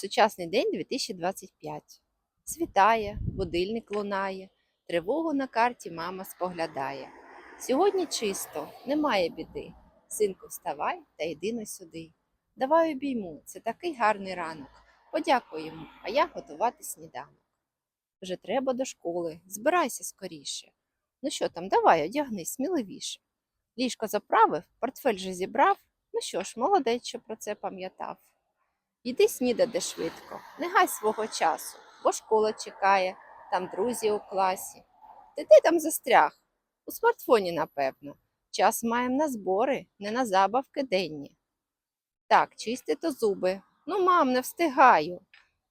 Сучасний день 2025. Світає, будильник лунає, тривогу на карті мама споглядає. Сьогодні чисто, немає біди. Синку, вставай та йди на сюди. Давай обійму, це такий гарний ранок. Подякуй йому, а я готувати сніданок. Вже треба до школи, збирайся скоріше. Ну що там, давай, одягнись сміливіше. Ліжко заправив, портфель же зібрав. Ну що ж, молодець, що про це пам'ятав. Іди снідати швидко, не гай свого часу, бо школа чекає, там друзі у класі. Ти де там застряг? У смартфоні, напевно. Час маєм на збори, не на забавки денні. Так, чистити зуби. Ну, мам, не встигаю.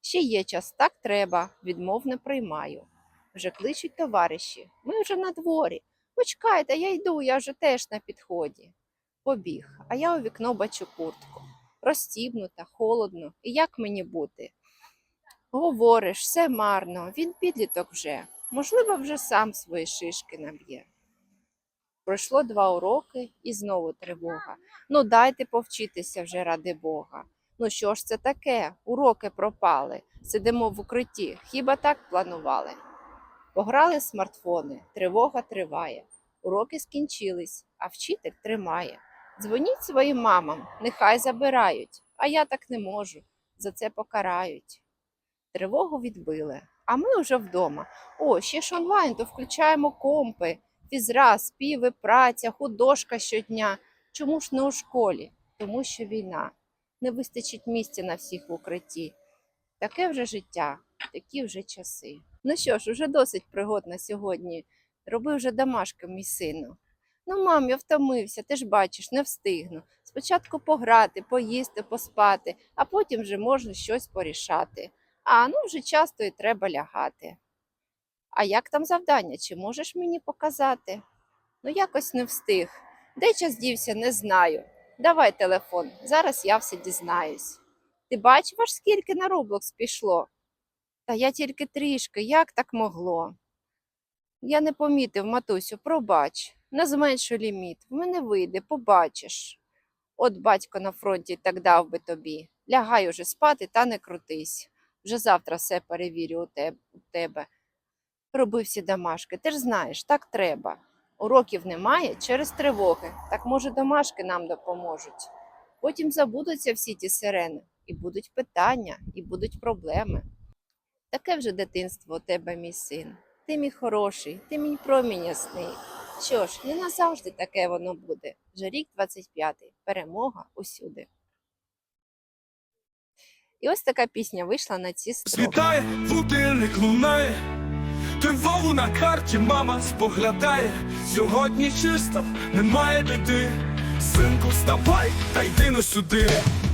Ще є час, так треба, відмов не приймаю. Вже кличуть товариші, ми вже на дворі. Почекайте, я йду, я вже теж на підході. Побіг, а я у вікно бачу куртку розстібнута, холодно. І як мені бути? Говориш, все марно, він підліток вже. Можливо, вже сам свої шишки наб'є. Пройшло два уроки і знову тривога. Ну, дайте повчитися вже ради Бога. Ну що ж це таке? Уроки пропали. Сидимо в укритті. Хіба так планували? Пограли смартфони, тривога триває. Уроки скінчились, а вчитель тримає. Дзвоніть своїм мамам, нехай забирають, а я так не можу, за це покарають. Тривогу відбили, а ми вже вдома. О, ще ж онлайн, то включаємо компи, фізра, співи, праця, художка щодня. Чому ж не у школі? Тому що війна. Не вистачить місця на всіх в укритті. Таке вже життя, такі вже часи. Ну що ж, уже досить пригод на сьогодні. Роби вже домашки, мій сину. Ну, мам, я втомився, ти ж бачиш, не встигну. Спочатку пограти, поїсти, поспати, а потім вже можна щось порішати. А ну вже часто і треба лягати. А як там завдання? Чи можеш мені показати? Ну, якось не встиг. Де час дівся, не знаю. Давай телефон, зараз я все дізнаюсь. Ти бачив, аж скільки на Роблокс пішло? Та я тільки трішки, як так могло? Я не помітив, матусю, пробач. Не зменшу ліміт, в мене вийде, побачиш. От батько на фронті так дав би тобі. Лягай уже спати та не крутись. Вже завтра все перевірю. У тебе. Роби всі домашки, ти ж знаєш, так треба. Уроків немає через тривоги, так може домашки нам допоможуть. Потім забудуться всі ті сирени, і будуть питання, і будуть проблеми. Таке вже дитинство у тебе, мій син. Ти мій хороший, ти мій промінь ясний. Що ж, не назавжди таке воно буде. Вже рік 25-й. Перемога усюди. І ось така пісня вийшла на ці строки. Світає, будильник лунає, тривогу на карті мама споглядає. Сьогодні чисто, немає біди. Синку, вставай та йди на сюди.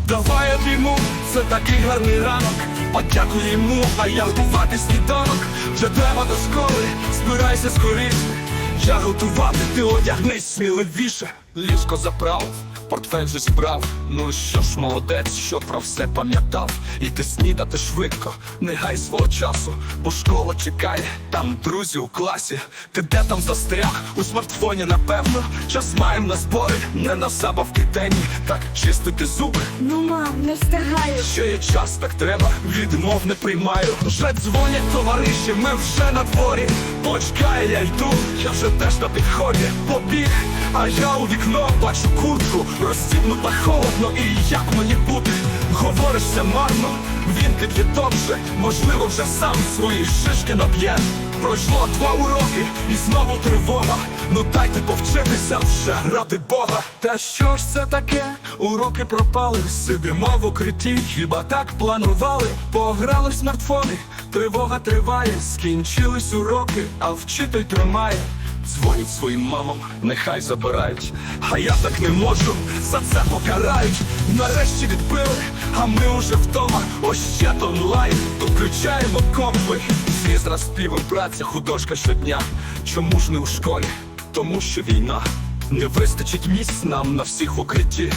Давай обійму, це такий гарний ранок. Подякуй йому, а я готувати сніданок. Вже треба до школи, збирайся скоріше. Я готувати, ти одягнись сміливіше. Ліжко заправив, портфель же зібрав. Ну що ж, молодець, що про все пам'ятав. Іди снідати швидко, не гай свого часу, бо школа чекає, там друзі у класі. Ти де там застряг? У смартфоні, напевно. Час маєм на збори, не на забавки денні. Так чистити зуби. Ну, мам, не встигаю. Ще є час, так треба, відмов не приймаю. Вже дзвонять товариші, ми вже на дворі. Почекай, я йду, я вже теж на підході. Побіг, а я у вікно бачу куртку, розстібнута холодно, і як мені бути? Говориш все марно, він підліток вже, можливо, вже сам свої шишки наб'є. Пройшло два уроки і знову тривога. Ну дайте повчитися вже ради Бога. Та що ж це таке? Уроки пропали, сидимо в укритті, хіба так планували? Пограли смартфони, тривога триває, скінчились уроки, а вчитель тримає. Дзвонять своїм мамам, нехай забирають. А я так не можу, за це покарають. Нарешті відбили, а ми уже вдома. Ще онлайн, то включаємо компи. Фізра співом праця, художка щодня. Чому ж не у школі? Тому що війна. Не вистачить місць нам на всіх укритті.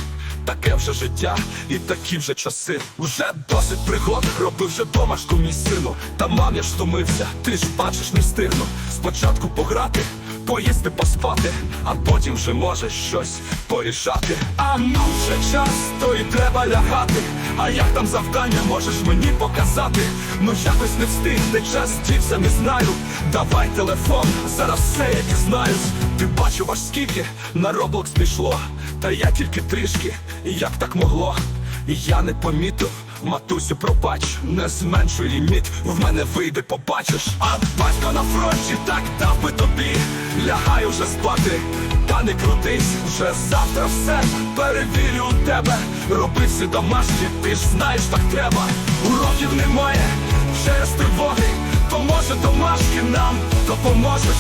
Таке вже життя і такі вже часи. Уже досить пригод, робив вже домашку мій сину. Та мам, я ж втомився, ти ж бачиш, не встигну. Спочатку пограти, поїсти, поспати, а потім вже можеш щось порішати. А ну вже час, то і треба лягати. А як там завдання можеш мені показати? Ну якось не встиг, де час дівся, не знаю. Давай телефон, зараз все як і знаєш. Ти бачив аж скільки на Роблокс пішло, та я тільки трішки, як так могло? Я не помітив, матусю, пробач, не зменшуй ліміт, в мене вийде, побачиш. А батько на фронті так дав би тобі. Лягай уже спати, та не крутись, вже завтра все перевірю у тебе. Роби всі домашні, ти ж знаєш, так треба. Уроків немає через тривоги, то може домашки нам допоможеш.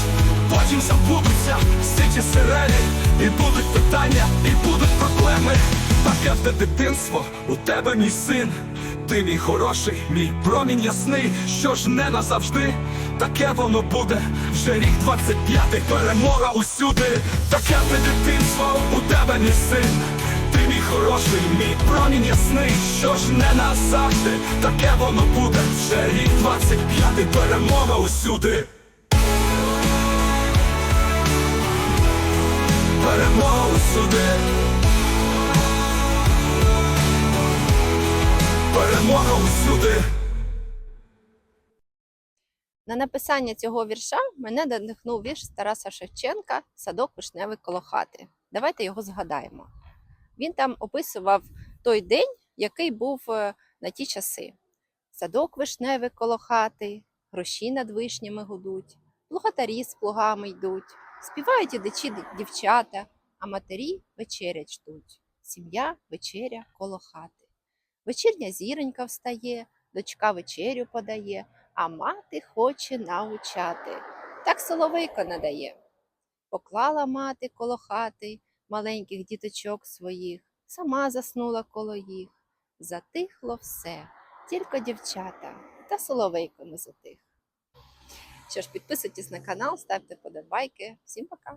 Потім забудуться всі ті сирени, і будуть питання, і будуть проблеми. Таке те дитинство, у тебе мій син, ти мій хороший, мій промінь ясний, що ж не назавжди, таке воно буде, вже рік 25-й, перемога усюди, таке те дитинство, у тебе мій син, ти мій хороший, мій промінь ясний, що ж не назавжди, таке воно буде, вже рік 25-й, перемога усюди. Перемога усюди. Перемога усюди. На написання цього вірша мене надихнув вірш Тараса Шевченка Садок вишневий коло хати. Давайте його згадаємо. Він там описував той день, який був е, на ті часи. Садок вишневий коло хати, гроші над вишнями гудуть, плугатарі з плугами йдуть, співають ідичі д- дівчата, а матері вечерять ждуть. Сім'я вечеря коло хати. Вечірня зіронька встає, дочка вечерю подає, а мати хоче научати. Так соловейко надає. Поклала мати коло хати маленьких діточок своїх, сама заснула коло їх. Затихло все, тільки дівчата, та соловейко не затих. Що ж, підписуйтесь на канал, ставте подобайки. Всім пока!